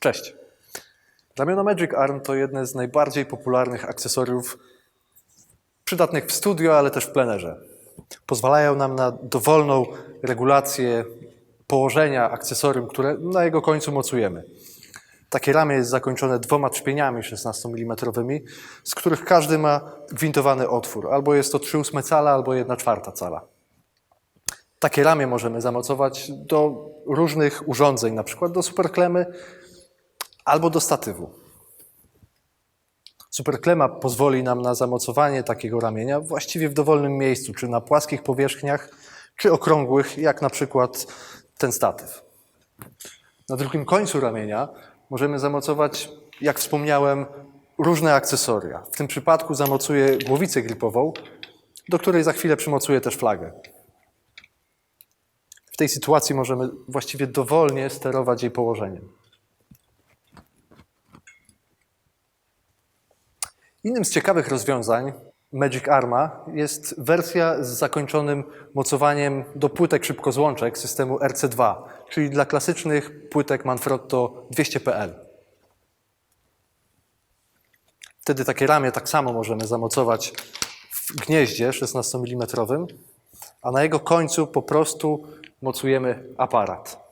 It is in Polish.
Cześć. Ramiona Magic Arm to jedne z najbardziej popularnych akcesoriów przydatnych w studio, ale też w plenerze. Pozwalają nam na dowolną regulację położenia akcesorium, które na jego końcu mocujemy. Takie ramię jest zakończone dwoma trzpieniami 16 mm, z których każdy ma gwintowany otwór. Albo jest to 3,8 cala, albo 1 czwarta cala. Takie ramię możemy zamocować do różnych urządzeń, na przykład do superklemy albo do statywu. Superklema pozwoli nam na zamocowanie takiego ramienia właściwie w dowolnym miejscu, czy na płaskich powierzchniach, czy okrągłych, jak na przykład ten statyw. Na drugim końcu ramienia możemy zamocować, jak wspomniałem, różne akcesoria. W tym przypadku zamocuję głowicę gripową, do której za chwilę przymocuję też flagę. W tej sytuacji możemy właściwie dowolnie sterować jej położeniem. Innym z ciekawych rozwiązań Magic Arma jest wersja z zakończonym mocowaniem do płytek szybkozłączek systemu RC2, czyli dla klasycznych płytek Manfrotto 200PL. Wtedy takie ramię tak samo możemy zamocować w gnieździe 16 mm, a na jego końcu po prostu mocujemy aparat.